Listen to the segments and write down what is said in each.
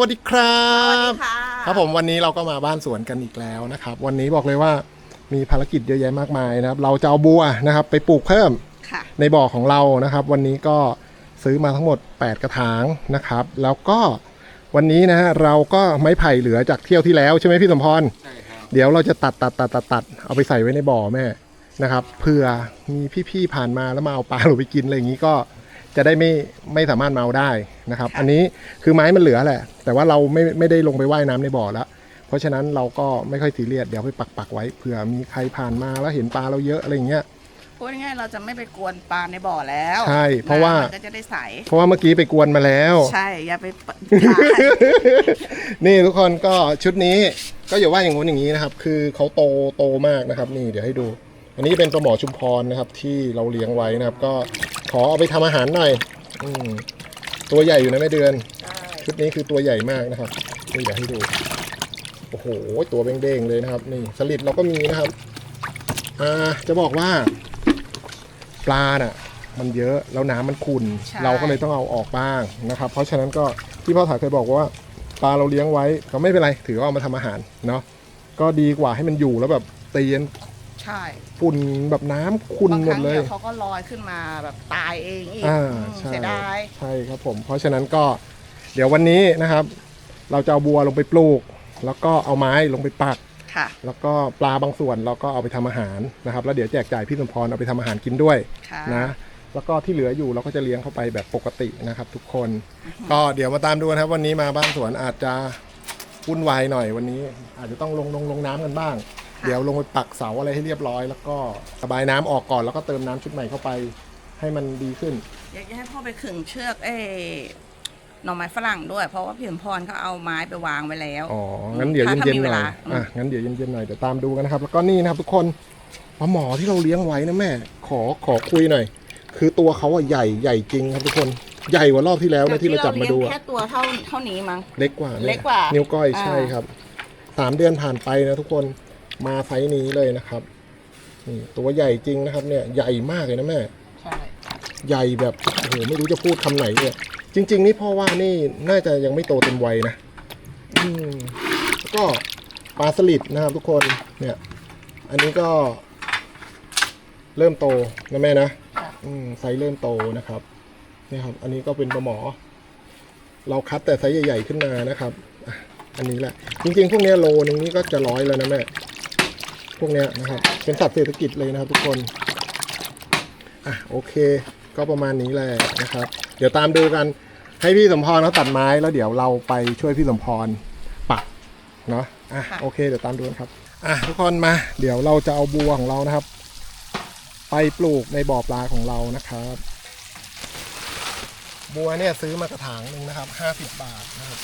วัสดีครับค่ะครับผมวันนี้เราก็มาบ้านสวนกันอีกแล้วนะครับ วันนี้บอกเลยว่ามีภารกิจเยอะแยะมากมายนะครับ เราจะเอาบัวนะครับ ไปปลูกเพิ่มค่ะในบ่อของเรานะครับ วันนี้ก็ซื้อมาทั้งหมด 8 กระถางนะครับ แล้วก็วันนี้นะฮะเราก็ไม้ไผ่เหลือจากเที่ยวที่แล้วใช่ไหมพี่สมพรใช่ครับเดี๋ยวเราจะตัดตัดตัดตัดตัดเอาไปใส่ไว้ในบ่อแม่นะครับเผื่อมีพี่ๆผ่านมาแล้วมาเอาปลาหรือไปกินอะไรอย่างนี้ก็ จะได้ไม่ไม่สามารถมาเอาได้นะครับ อันนี้คือไม้มันเหลือแหละ แต่ว่าเราไม่ไม่ได้ลงไปว่ายน้ำในบ่อแล้ว เพราะฉะนั้นเราก็ไม่ค่อยซีเรียสเดี๋ยวไปปักปักๆไว้เผื่อมีใครผ่านมาแล้วเห็นปลาเราเยอะอะไรอย่างเงี้ยพูดง่ายๆเราจะไม่ไปกวนปลาในบ่อแล้วใช่เพราะว่าน้ำมันก็จะได้ใสเพราะว่าเมื่อกี้ไปกวนมาแล้ว ใช่อย่าไปปะนี่ทุกคนก็ชุดนี้ก็อย่าว่าอย่างงู้นอย่างนี้นะครับ คือเขาโตโตมากนะครับ นี่เดี๋ยวให้ดู อันนี้เป็นปลาหมอชุมพรนะครับ ที่เราเลี้ยงไว้นะครับ ก็ขอเอาไปทำอาหารหน่อยอมตัวใหญ่อยู่นะแม่เดือน ชุดนี้คือตัวใหญ่มากนะครับนี่เดี๋ยวให้ดู โอ้โห ตัวเด้งๆเลยนะครับ นี่สลิดเราก็มีนะครับอ่าจะบอกว่า ปลาน่ะ มันเยอะแล้วน้ำมันขุ่นใช่เราก็เลยต้องเอาออกบ้างนะครับ เพราะฉะนั้นก็ที่พ่อถาเคยบอกว่าปลาเราเลี้ยงไว้ก็ไม่เป็นไร ถือว่าเอามาทำอาหารเนาะก็ดีกว่าให้มันอยู่แล้วแบบตีน ใช่ฝุ่นแบบน้ำขุ่นบางหคมรั้ดงเลเดี๋ยยวเขาก็ลอยขึ้นมาแบบตายเองอีกอ่าอืมใช่เสียดาย ใช่ครับผม เพราะฉะนั้นก็เดี๋ยววันนี้นะครับ เราจะเอาบัวลงไปปลูก แล้วก็เอาไม้ลงไปปัก ค่ะ แล้วก็ปลาบางส่วนเราก็เอาไปทำอาหารนะครับ แล้วเดี๋ยวแจกจ่ายพี่สมพรเอาไปทำอาหารกินด้วยค่ะ นะแล้วก็ที่เหลืออยู่เราก็จะเลี้ยงเข้าไปแบบปกตินะครับ ทุกคน ก็เดี๋ยวมาตามดูนะครับ วันนี้มาบ้านสวนอาจจะวุ่นวายหน่อยวันนี้ อาจจะต้องลงลงลงน้ำกันบ้าง เดี๋ยวลงไปปักเสาอะไรให้เรียบร้อย แล้วก็ระบายน้ำออกก่อนแล้วก็เติมน้ำชุดใหม่เข้าไป ให้มันดีขึ้น อยากจะให้พ่อไปขึงเชือกเอ้หน่อไม้ฝรั่งด้วย เพราะว่าพี่สมพรเขาเอาไม้ไปวางไว้แล้วอ๋อ งั้นเดี๋ยวถ้าเย็นมีๆหเวน่อลายอืมอะ งั้นเดี๋ยวเย็นๆหน่อย เดี๋ยวตามดูกันนะครับ แล้วก็นี่นะครับทุกคนปลาหมอที่เราเลี้ยงไว้นะแม่ ขอขอคุยหน่อย คือตัวเขาอะใหญ่ใหญ่จริงครับทุกคน ใหญ่กว่ารอบที่แล้วนะที่เราจับมาดูเลี้ยงอะแค่ตัวเท่าเท่านี้มั้ง เล็กกว่านี่ยเล็กกว่า นิ้วก้อยอ่าใช่ครับ สามเดือนผ่านไปนะทุกคน มาไซส์นี้เลยนะครับนี่ตัวใหญ่จริงนะครับ เนี่ยใหญ่มากเลยนะแม่ ใช่ ใหญ่แบบโอ้โหไม่รู้จะพูดคำไหนเลยจริง ๆ นี่พ่อว่านี่น่าจะยังไม่โตเต็มวัยนะอืมแล้วก็ปลาสลิดนะครับ ทุกคนเนี่ย อันนี้ก็ เริ่มโตนะแม่นะค่ะ อืมไซส์เริ่มโตนะครับเนี่ยครับ อันนี้ก็เป็นปลาหมอ เราคัดแต่ไซส์ใหญ่ๆขึ้นมานะครับอะอันนี้แหละ จริงๆ พวกเนี้ยโลนึงนี่ก็จะร้อยแล้วนะแม่ พวกเนี้ยนะครับ เป็นสัตว์เศรษฐกิจเลยนะครับทุกคน อะโอเค ก็ประมาณนี้แหละนะครับ เดี๋ยวตามดูกันให้พี่สมพรเขาตัดไม้แล้วเดี๋ยวเราไปช่วยพี่สมพรปักเนาะอะค่ะโอเคเดี๋ยวตามดูกันครับอะทุกคนมา เดี๋ยวเราจะเอาบัวของเรานะครับ ไปปลูกในบ่อปลาของเรานะครับ บัวเนี่ยซื้อมากระถางหนึ่งนะครับห้าสิบบาทนะครับ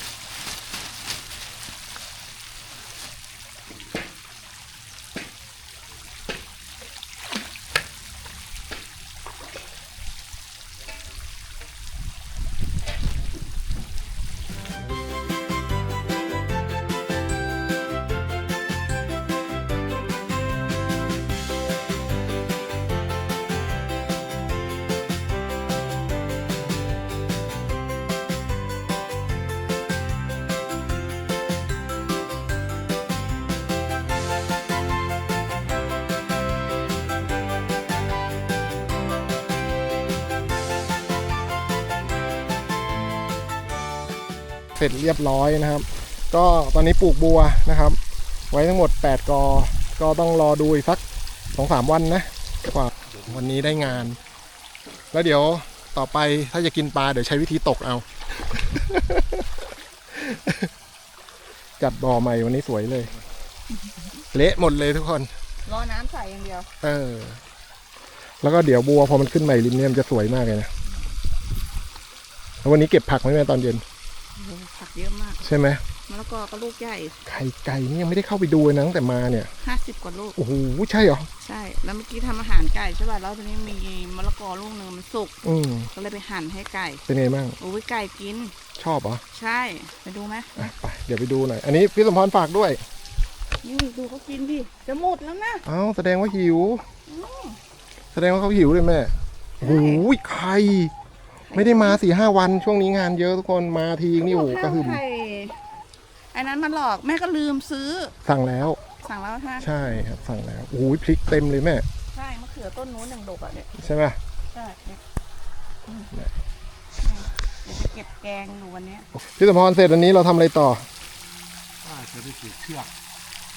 เสร็จเรียบร้อยนะครับ ก็ตอนนี้ปลูกบัวนะครับ ไว้ทั้งหมด 8 กอ ก็ต้องรอดูอีกสักสองสามวันนะกว่าวันนี้ได้งาน แล้วเดี๋ยวต่อไปถ้าจะกินปลาเดี๋ยวใช้วิธีตกเอา จัดบ่อใหม่วันนี้สวยเลย เละหมดเลยทุกคน รอน้ำใส่อย่างเดียว เออ แล้วก็เดี๋ยวบัวพอมันขึ้นใหม่ริมเนี่ยมันจะสวยมากเลยนะแล้ววันนี้เก็บผักไหมแม่ตอนเย็นโอ้โหผั กเยอะมากใช่ไหมมะละกอก็ลูกใหญ่ไข่ไก่นี่ยังไม่ได้เข้าไปดูเลยนะตั้งแต่มาเนี่ยห้าสิบกว่าลูก โอ้โหใช่เหรอ ใช่ แล้วเมื่อกี้ทำอาหารไก่ใช่ป่ะแล้วทีนี้มีมะละกอลูกหนึ่งมันสุก อืมก็เลยไปหั่นให้ไก่เป็นไงบ้างโอ้ยไก่กิน ชอบเหรอใช่ ไปดูไหมอะไปเดี๋ยวไปดูหน่อย อันนี้พี่สมพรฝากด้วย นี่ดูเขากินดิจะหมดแล้วนะเอ้าแสดงว่าหิวแสดงว่าเขาหิวเลยแม่โอ้โหไข่ ไม่ได้มาสี่ห้าวันช่วงนี้งานเยอะทุกคนมาทีนี่โอ้โหกระหึ่มไข่ไอ้นั้นมันหลอกแม่ก็ลืมซื้อ สั่งแล้ว สั่งแล้วใช่ไหมใช่ครับสั่งแล้วโอ้ยพริกเต็มเลยแม่ ใช่มะเขือต้นนู้นอย่างดกอะเนี่ยใช่ไหมใช่เนี่ยอืมเดี๋ยวจะเก็บแกงดูวันเนี้ยพี่สมพรเสร็จอันนี้เราทำอะไรต่อ ว่าจะไปผูกเชือก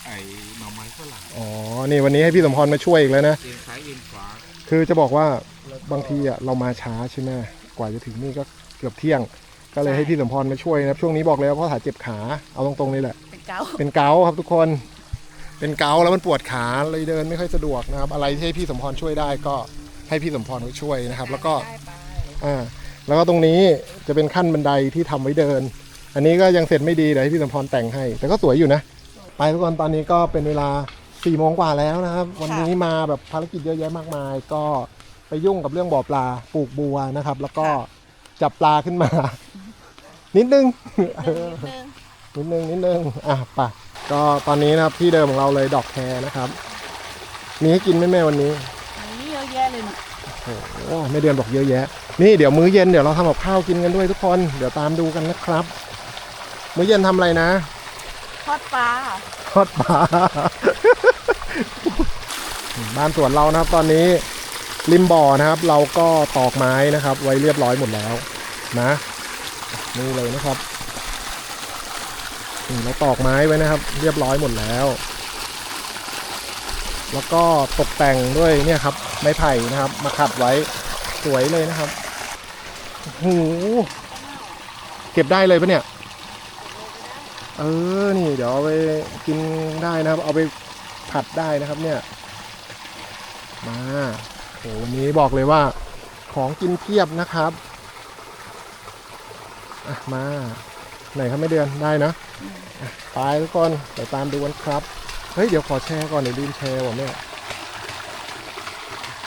ไอ้หน่อไม้ฝรั่งอ๋อ นี่วันนี้ให้พี่สมพรมาช่วยอีกแล้วนะ เอ็นซ้ายเอ็นขวาคือจะบอกว่าบางทีอะเรามาช้าใช่ไหม กว่าจะถึงนี่ก็เกือบเที่ยง ก็เลยให้พี่สมพรมาช่วยนะครับ ช่วงนี้บอกเลยว่าพ่อถาเจ็บขาเอาตรงๆเลยแหละ เป็นเกาเป็นเกาต์ครับทุกคน เป็นเกาต์แล้วมันปวดขาเลยเดินไม่ค่อยสะดวกนะครับ อะไรที่ให้พี่สมพรช่วยได้ก็ให้พี่สมพรไปช่วยนะครับ แล้วก็ได้ไปอ่าแล้วก็ตรงนี้จะเป็นขั้นบันไดที่ทำไว้เดิน อันนี้ก็ยังเสร็จไม่ดีเดี๋ยวให้พี่สมพรแต่งให้ แต่ก็สวยอยู่นะ ไปทุกคนตอนนี้ก็เป็นเวลา4ี่โมงกว่าแล้วนะครับ วันนี้มาแบบภารกิจเยอะแยะมากมาย ก็ ไปยุ่งกับเรื่องบ่อปลาปลูกบัวนะครับ แล้วก็จับปลาขึ้นมา นิดนึงนิดนึงนิดนึงนิดนึงอะไปก็ตอนนี้นะครับที่เดิมของเราเลยดอกแครนะครับ มีให้กินไหมแม่วันนี้อันนี้เยอะแยะเลยนะโอ้โหไม่เดือนบอกเยอะแยะ นี่เดี๋ยวมื้อเย็นเดี๋ยวเราทำกับข้าวกินกันด้วยทุกคน เดี๋ยวตามดูกันนะครับ มื้อเย็นทำอะไรนะทอดปลาทอดปลาบ้านสวนเรานะครับตอนนี้ ริมบ่อนะครับ เราก็ตอกไม้นะครับ ไว้เรียบร้อยหมดแล้วนะนี่เลยนะครับนี่เราตอกไม้ไว้นะครับ เรียบร้อยหมดแล้ว แล้วก็ตกแต่งด้วยเนี่ยครับไม้ไผ่นะครับ มาขัดไว้สวยเลยนะครับโหเก็บได้เลยปะเนี่ย เออ นี่ เดี๋ยวเอาไปกินได้นะครับ เอาไปผัดได้นะครับเนี่ย มา หวันนี้บอกเลยว่าของกินเพียบนะครับอะมา ไหนครับไม่เดือนได้นะอะไปทุกคนเดี๋ยวตามดูกันครับ เฮ้ย เดี๋ยวขอแชร์ก่อนเดี๋ยวลืมแชร์ว่ะแม่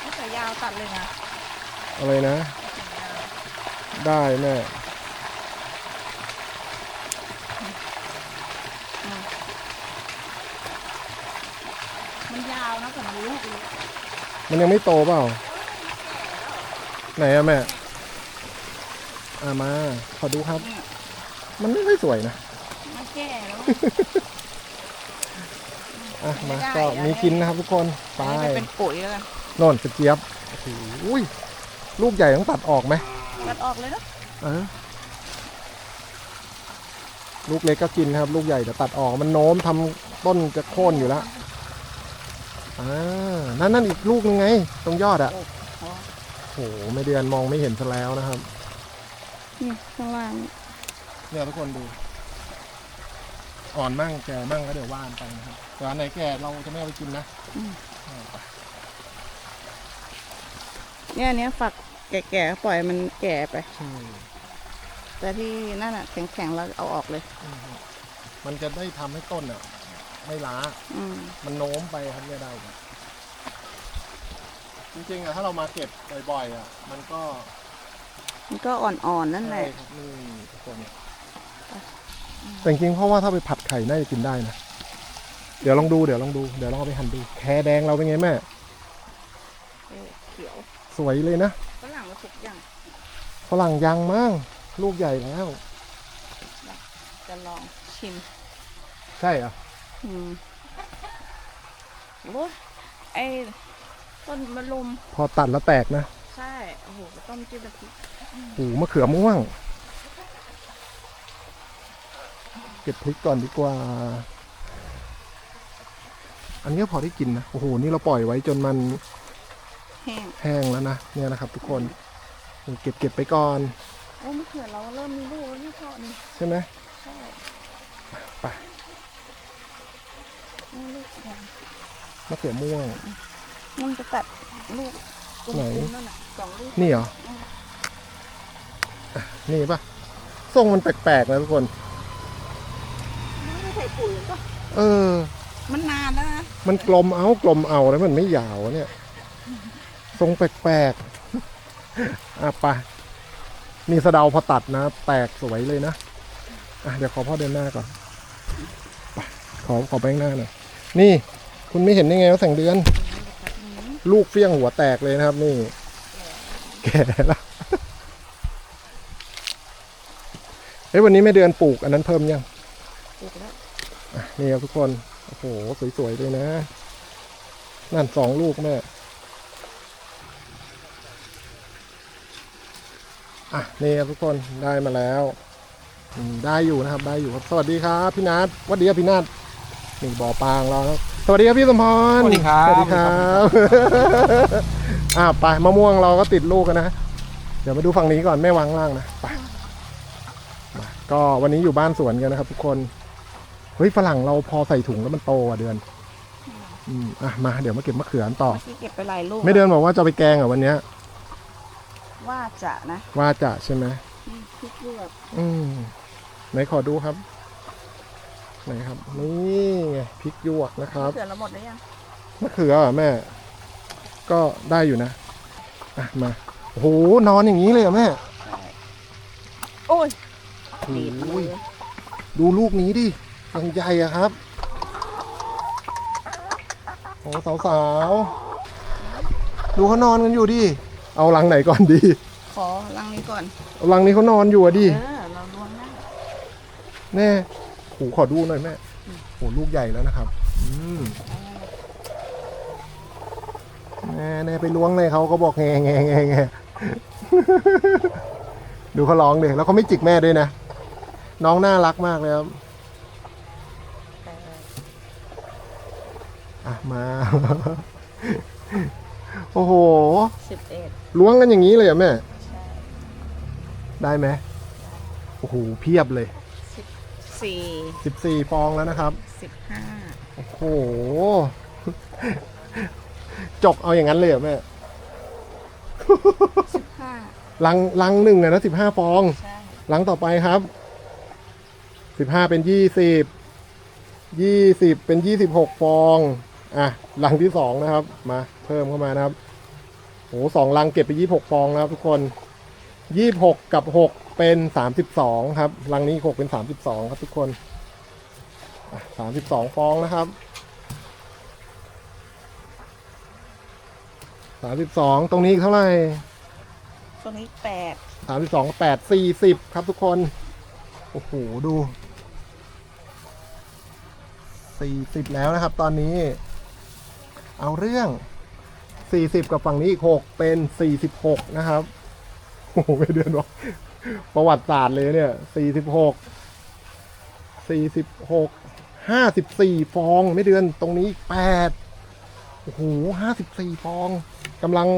ไม่ใส่ยาวตัดเลยนะอะไรนะ ได้แม่มันยาวนะแต่มันลูกเลย มันยังไม่โตเปล่า ไหนอะแม่อ่ามา ขอดูครับเนี่ยมันไม่ค่อยสวยนะมันแก่แล้ว อะไม่มาได้ก็อันนี้มีกินนะครับทุกคนไปอันนี้เป็นปุ๋ยแล้วกันโน่นกระเจี๊ยบโอ้โหอุ้ยลูกใหญ่ต้องตัดออกไหมตัดออกเลยเนาะเออลูกเล็กก็กินนะครับ ลูกใหญ่เดี๋ยวตัดออกมันโน้มทำต้นจะโค่นอยู่แล้ว อ่านั่นนั่นอีกลูกนึงไง ตรงยอดอะโอ้โหโอ้โหไม่เดือนมองไม่เห็นซะแล้วนะครับ นี่ข้างล่างเนี่ยทุกคนดู อ่อนมั่งแก่มั่งก็เดี๋ยวว่านไปนะครับแต่อันไหนแก่เราจะไม่เอาไปกินนะเนี่ยอันเนี้ยฝักแก่ๆปล่อยมันแก่ไป ใช่แต่ที่นั่นอะแข็งๆเราเอาออกเลยอืมมันจะได้ทำให้ต้นอะ ไม่ล้า อืมมันโน้มไปครับเนี่ยได้ครับจริงๆอะถ้าเรามาเก็บบ่อยๆอะมันก็มันก็อ่อนๆนั่นแหใช่ละครับนี่ทุกคนแต่จริงๆเพราะว่าถ้าไปผัดไข่น่าจะกินได้นะ เดี๋ยวลองดูเดี๋ยวลองดูเดี๋ยวลองเอาไปหั่นดู แครแดงเราเป็นไงแม่ เออเขียวสวยเลยนะฝรั่งเราสุกยังฝรั่งยังมั่งลูกใหญ่แล้ว จะลองชิม ใช่เหรอะ อืมโอ้ยไอ้ต้นมะลุม พอตัดแล้วแตกนะใช่ โอ้โห ต้มจิ้มน้ำพริกโอ้โหมะเขือม่วง เก็บพริกก่อนดีกว่า อันนี้ก็พอได้กินนะ โอ้โห นี่เราปล่อยไว้จนมันแห้งแห้งแล้วนะ เนี่ยนะครับ ทุกคนเก็บเก็บไปก่อน โอ้มะเขือเราเริ่มมีลูกแล้วนี่พ่อนี่ใช่ไหม ใช่ ไป นี่ลูกยัง มะเขือม่วง มันจะตัดลูกกลไหน มๆนั่นน่ะสองลูกนี่เหรออะนี่ปะทรงมันแปลกๆนะทุกคน ไม่ได้ใส่ปุ๋ยก็เออ มันนานแล้วนะมันกลมเอากลมเอาแล้วมันไม่ยาวเนี่ย ทรงแปลกๆอะไปนี่สะเดาพอตัดนะ แตกสวยเลยนะ อะเดี๋ยวขอพ่อเดินหน้าก่อนไปขอขอแบงค์หน้าหน่อย นี่คุณไม่เห็นได้ไงว่าแสงเดือน ลูกเฟี้ยงหัวแตกเลยนะครับ นี่ แก่แล้วฮ้ยวันนี้แม่เดือนปลูกอันนั้นเพิ่มยังปลูกแล้วอะนี่ครับทุกคน โอ้โห สวยๆเลยนะ นั่นสองลูกแม่อะนี่ครับทุกคนได้มาแล้วอืมได้อยู่นะครับ ได้อยู่ครับ สวัสดีครับพี่นัทสวัสดีครับพี่นัท นี่บ่อปลาของเราครับสวัสดีครับพี่สมพรสวัสดีครับสวัสดีครับ อะไปมะม่วงเราก็ติดลูกกันนะ เดี๋ยวมาดูฝั่งนี้ก่อนแม่วางล่างนะไปมาก็วันนี้อยู่บ้านสวนกันนะครับ ทุกคนเฮ้ยฝรั่งเราพอใส่ถุงแล้วมันโตอะเดือน อืมอะมาเดี๋ยวมาเก็บมะเขือกันต่อ ที่เก็บไปหลายลูกไม่เดือนบอกว่าจะเอาไปแกงอะวันเนี้ย ว่าจะนะว่าจะใช่ไหม นี่พริกลวกอืมไหนขอดูครับ ไหนครับ นี่ไงพริกหยวกนะครับเขือเราหมดแล้วยังมะเขืออะแม่ ก็ได้อยู่นะอะมาโอ้โหนอนอย่างนี้เลยเหรอะแม่ใช่โอ้ยโอ้ดีดมืยอดูลูกนี้ดิยังใหญ่อะครับโอ้สาวๆดูเขานอนกันอยู่ดิเอาลังไหนก่อนดีขอลังนี้ก่อน เอาลังนี้เขานอนอยู่อะดิเออเราลวงได้แน่ โหขอดูหน่อยแม่โหลูกใหญ่แล้วนะครับอืมแน่แน่ไปล้วงเลยเขาก็บอกแงแงแงแงดูเขาร้องเลยแล้วเขาไม่จิกแม่ด้วยนะ น้องน่ารักมากเลยครับอะมา โอ้โหสิบเอ็ดล้วงกันอย่างนี้เลยเหรอะแม่ใช่ได้ไหมโอ้โห เพียบเลย สี่สิบสี่ฟองแล้วนะครับ สิบห้าโอ้โห จกเอาอย่างนั้นเลยเหรอแม่ สิบห้าลังลังหนึ่งอะนะสิบห้าฟอง ใช่ ลังต่อไปครับ สิบห้าเป็นยี่สิบ ยี่สิบเป็นยี่สิบหกฟอง อะ ลังที่สองนะครับ มา เพิ่มเข้ามานะครับ โอ้สองลังเก็บไปยี่หกฟองนะครับทุกคน ยี่หกกับหกเป็นสามสิบสองครับลังนี้หกเป็นสามสิบสองครับทุกคนสามสิบสองฟองนะครับสามสิบสองตรงนี้อีกเท่าไหร่ตรงนี้แปดสามสิบสองแปดสี่สิบครับทุกคน โอ้โห ดูสี่สิบแล้วนะครับ ตอนนี้ เอาเรื่องสี่สิบกับฝั่งนี้อีกหกเป็นสี่สิบหกนะครับ โอ้โหไม่เดือนบอกประวัติศาสตร์เลยเนี่ยสี่สิบหกสี่สิบหกห้าสิบสี่ฟองไม่เดือนตรงนี้แปดโอ้โหห้าสิบสี่ฟองกำลัง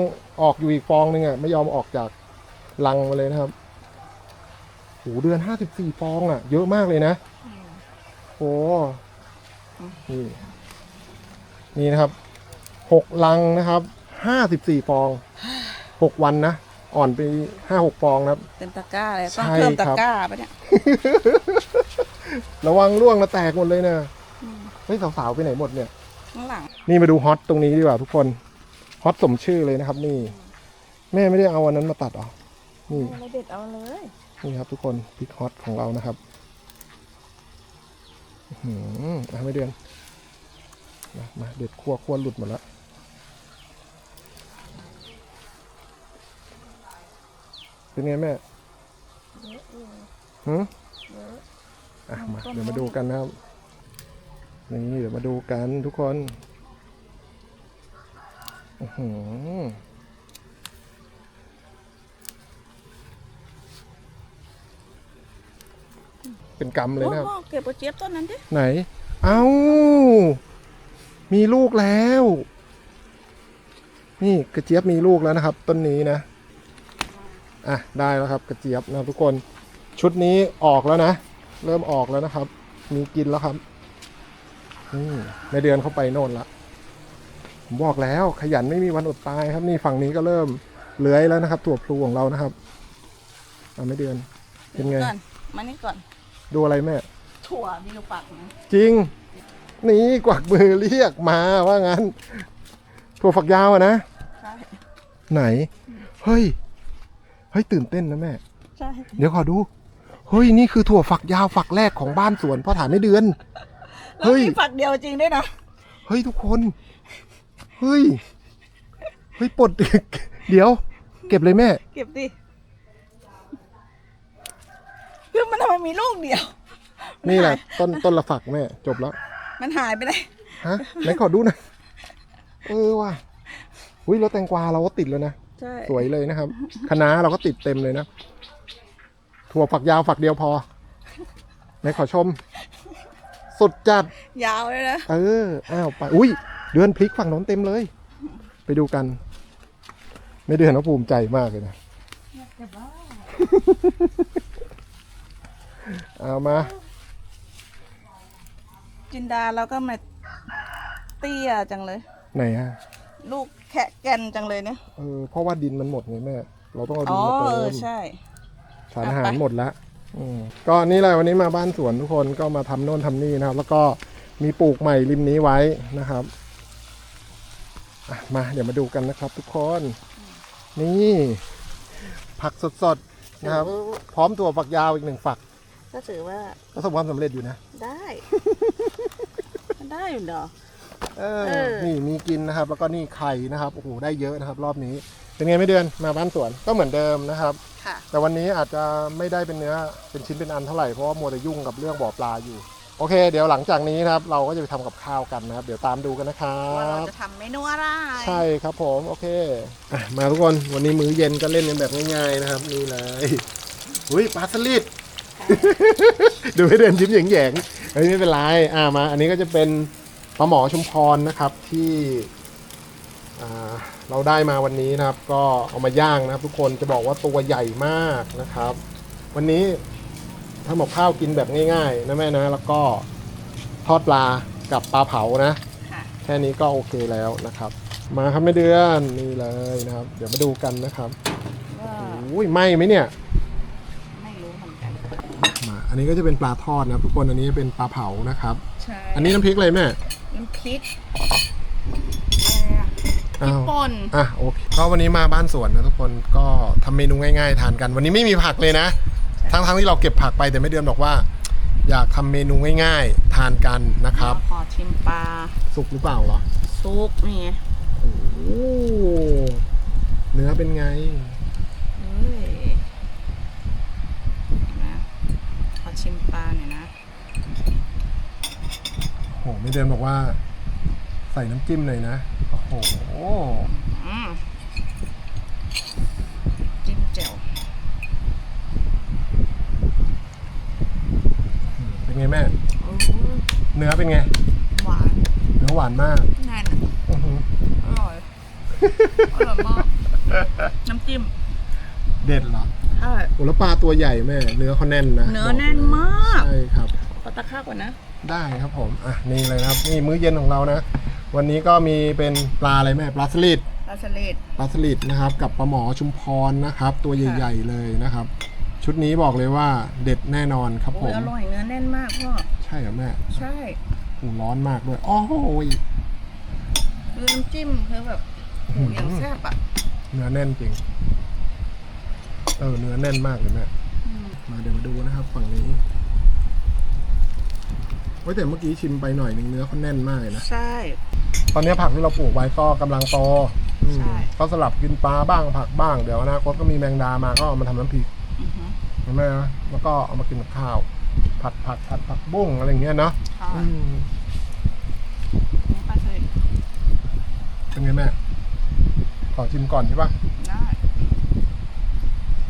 ออกอยู่อีกฟองหนึ่งอะไม่ยอมออกจากลังมาเลยนะครับโอ้หเดือนห้าสิบสี่ฟองอะ เยอะมากเลยนะโอ้นี่นี่นะครับหกลังนะครับห้าสิบสี่ฟองหกวันนะ อ่อนไปห้าหกฟองนะครับ เต็มตะกร้าเลยต้องใช่เพิ่มตะครับ กร้าปะเนี่ยระวังร่วงนะแตกหมดเลยนะเฮ้ยสาวๆไปไหนหมดเนี่ย ข้างหลังนี่มาดูฮอตตรงนี้ดีกว่าทุกคนฮอตสมชื่อเลยนะครับ นี่ แม่ไม่ได้เอาวันนั้นมาตัดเหรอนี่ เราเด็ดเอาเลยนี่ครับทุกคนพริกฮอตของเรานะครับอื้อหืออะไม่เดือนมามาเด็ดขั้วขั้วหลุดหมดแล้ว เป็นไงแม่หืมอะมาเดี๋ยวมาดูกันนะครับนี่เดี๋ยวมาดูกันทุกคนอื้อหือเป็นกำเลยนะครับโอ้โหเก็บกระเจี๊ยบต้นนั้นดิไหน เอา้า มีลูกแล้ว นี่กระเจี๊ยบมีลูกแล้วนะครับ ต้นนี้นะ อะได้แล้วครับกระเจี๊ยบนะทุกคนชุดนี้ออกแล้วนะ เริ่มออกแล้วนะครับ มีกินแล้วครับนี่ในเดือนเข้าไปโน่นละผมบอกแล้วขยันไม่มีวันอดตายครับนี่ฝั่งนี้ก็เริ่มเลื้อยแล้วนะครับ ถั่วพลูของเรานะครับอะไม่เดือน เป็นไง ก่อนมานี่ก่อน ดูอะไรแม่ ถั่วมีลูกปักนะจริง นี่กวักมือเรียกมาว่างั้น ถั่วฝักยาวอะนะ ใช่ ไหน เฮ้ย เฮ้ยตื่นเต้นนะแม่ ใช่ เดี๋ยวขอดู เฮ้ยนี่คือถั่วฝักยาวฝักแรกของบ้านสวนพ่อถามไม่เดือน แล้วเฮ้ย มีฝักเดียวจริงด้วยนะ เฮ้ยทุกคน เฮ้ย เฮ้ยปลด เดี๋ยว เก็บเลยแม่ เก็บดิแล้วมันทำไมมีลูกเดียว นี่แหละต้นต้นละฝักแม่ จบแล้ว มันหายไปเลยฮะไหนขอดูหน่อยเออว่ะอุ้ยรถแตงกวาเราก็ติดแล้วนะ ใช่สวยเลยนะครับคะน้าเราก็ติดเต็มเลยนะ ถั่วฝักยาวฝักเดียวพอไหนขอชม สุดจัด ยาวเลยนะ เออ อ้าวไป อุ้ย เดือนพลิกฝั่งโน้นเต็มเลย ไปดูกัน ไม่เดือนเขาภูมิใจมากเลยนะเอามา จินดาเราก็มาเตี้ยจังเลย ไหนฮะ ลูกแคะแกนจังเลยเนี่ย เออเพราะว่าดินมันหมดไงแม่ เราต้องเอาดิอ๋นอมาเติเออมใช่ สารอาหารหมดแล้วอืมก็นี่แหละวันนี้มาบ้านสวนทุกคนก็มาทำโน่นทำนี่นะครับ แล้วก็มีปลูกใหม่ริมนี้ไว้นะครับอะมาเดี๋ยวมาดูกันนะครับ ทุกคน นี่ ผักสดๆนะครับ พร้อมตัวฝักยาวอีกหนึ่งฝักก็ถือว่าประสบความสำเร็จอยู่นะ ได้ได้อยู่เนาะ เออเออ นี่มีกินนะครับ แล้วก็นี่ไข่นะครับโอ้โหได้เยอะนะครับ รอบนี้เป็นไงไม่เดือนมาบ้านสวนก็เหมือนเดิมนะครับ ค่ะ แต่วันนี้อาจจะไม่ได้เป็นเนื้อเป็นชิ้นเป็นอันเท่าไหร่เพราะว่ามัวแต่ยุ่งกับเรื่องบ่อปลาอยู่ โอเค เดี๋ยวหลังจากนี้นะครับ เราก็จะไปทำกับข้าวกันนะครับ เดี๋ยวตามดูกันนะครัว่าเราบ จะทำเมนูอะไรใช่ครับผมโอเคอะมาทุกคนวันนี้มื้อเย็นก็เล่นกันแบบง่ายๆนะครับ นี่เลยอุ้ยปลาสลิดดูให้เดินยิ้มแยงๆเฮ้ยไม่เป็นไรอ่ามา อันนี้ก็จะเป็น ปลาหมอชุมพรนะครับที่อ่าเราได้มาวันนี้นะครับ ก็เอามาย่างนะครับ ทุกคนจะบอกว่าตัวใหญ่มากนะครับ วันนี้ทำกับข้าวกินแบบง่ายๆนะแม่นะ แล้วก็ทอดปลากับปลาเผานะค่ะแค่นี้ก็โอเคแล้วนะครับ มาครับไม่เดือนนี่เลยนะครับ เดี๋ยวมาดูกันนะครับว่าอุ้ยไหมไหมเนี่ยไม่รู้เหมือนกันมา อันนี้ก็จะเป็นปลาทอดนะครับทุกคนอันนี้เป็นปลาเผานะครับ ใช่อันนี้น้ำพริกอะไรแม่น้ำพริกอะไรอะพริอ้ากวป่นอะโอเคก็วันนี้มาบ้านสวนนะทุกคนก็ทำเมนูง่ายๆ ทานกัน วันนี้ไม่มีผักเลยนะทั้งๆที่เราเก็บผักไปแต่ไม่เดือนบอกว่า อยากทำเมนูง่ายๆ ทานกันนะครับ ขอชิมปลาสุกหรือเปล่าเหรอซุปนี่ไงโอ้โหเนื้อเป็นไง เฮ้ยนะขอ ชิมปลาหน่อยนะโอ้โหไม่เดือนบอกว่า ใส่น้ำจิ้มหน่อยนะ โอ้โห อืมจิ้มแจ่วเป็นไงแม่ โอ้โหเนื้อเป็นไง หวานเนื้อหวานมากแน่นอื้อหืออร่อย อร่อยมาก น้ำจิ้ม เด็ดเหรอ ใช่โอ้แล้วปลาตัวใหญ่แม่ เนื้อเขาแน่นนะเนื้อแน่นมากใช่ครับขอตะข้าวก่อนนะ ได้ครับผมอะนี่เลยนะครับนี่มื้อเย็นของเรานะ วันนี้ก็มีเป็นปลาอะไรแม่ปลาสลิดปลาสลิดปลาสลิดนะครับ กับปลาหมอชุมพรนะครับ ตัวใหญ่ๆเลยนะครับ ชุดนี้บอกเลยว่าเด็ดแน่นอนครับผโอ้ยมอร่อยเนื้อแน่นมากพ่อใช่เหรอแม่ ใช่อูร้อนมากด้วยโอ้โหยคือน้ำจิ้มคือแบบโหอย่างแซ่บอะเนื้อแน่นจริง เออเนื้อแน่นมากเลยแม่อืมมาเดี๋ยวมาดูนะครับ ฝั่งนี้เว้ยแต่เมื่อกี้ชิมไปหน่อยหนึ่งเนื้อเขาแน่นมากเลยนะ ใช่ ตอนนี้ผักที่เราปลูกไว้ก็กำลังโตอืมใช่ก็สลับกินปลาบ้างผักบ้าง เดี๋ยวอนาคตก็มีแมงดามาก็เอามาทำน้ำพริกอือหือใช่ไหมนะแล้วก็เอามากินกับข้าว ผัดผักผัดผักบุ้งอะไรอย่างเงี้ยเนาะใช่อืมนี่ปลาสลิดเป็นไงแม่ ขอชิมก่อนใช่ปะ ได้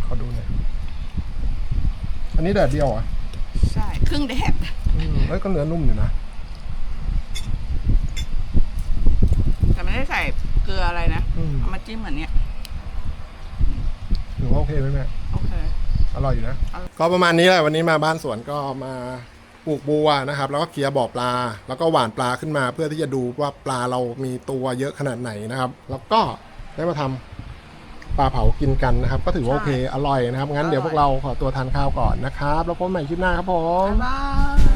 ขอดูหน่อย อันนี้แดดเดียวเหรอะใช่ครึ่งแดดเฮ้ยก็เนื้อนุ่มอยู่นะแต่ไม่ได้ใส่เกลืออะไรนะอืมเอามาจิ้มเหมือนเนี้ยหรือว่าโอเคไหมแม่ โอเค อร่อยอยู่นะ อร่อย ก็ประมาณนี้แหละวันนี้มาบ้านสวนก็มาปลูกบัวนะครับ แล้วก็เคลียร์บ่อปลา แล้วก็หว่านปลาขึ้นมา เพื่อที่จะดูว่าปลาเรามีตัวเยอะขนาดไหนนะครับ แล้วก็ได้มาทำ ปลาเผากินกันนะครับ ก็ถือว่าโอเคอร่อยนะครับ งั้นเดี๋ยวพวกเราขอตัวทานข้าวก่อนนะครับ แล้วพบกันใหม่คลิปหน้าครับผม บ๊ายบาย